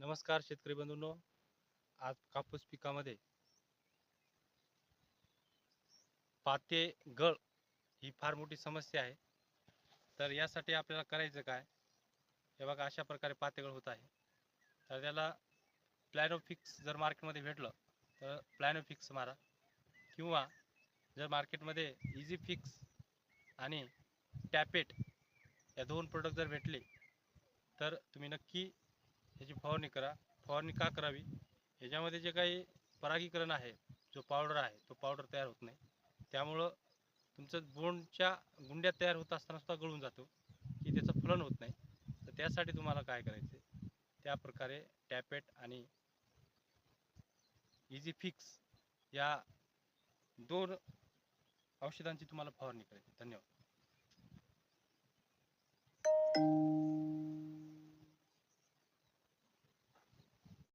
नमस्कार शेतकरी बंधूंनो. आज कापूस पिकामध्ये पाते गळ ही फार मोठी समस्या आहे. तर यासाठी आपल्याला करायचं काय? हे बघा अशा प्रकारे पातेगळ होत आहे. तर त्याला प्लॅनोफिक्स जर मार्केटमध्ये भेटलं तर प्लॅनोफिक्स मारा. किंवा जर मार्केटमध्ये इझी फिक्स आणि टॅपेट या दोन प्रोडक्ट जर भेटले तर तुम्ही नक्की याची फवारणी करा. फवारणी का करावी? याच्यामध्ये जे काही परागीकरण आहे जो पावडर आहे तो पावडर तयार होत नाही. त्यामुळं तुमचं बोंडच्या गुंड्या तयार होत असताना सुद्धा गळून जातो की त्याचं फलन होत नाही. तर त्यासाठी तुम्हाला काय करायचं आहे त्या प्रकारे टॅपेट आणि इझी फिक्स या दोन औषधांची तुम्हाला फवारणी करायची. धन्यवाद.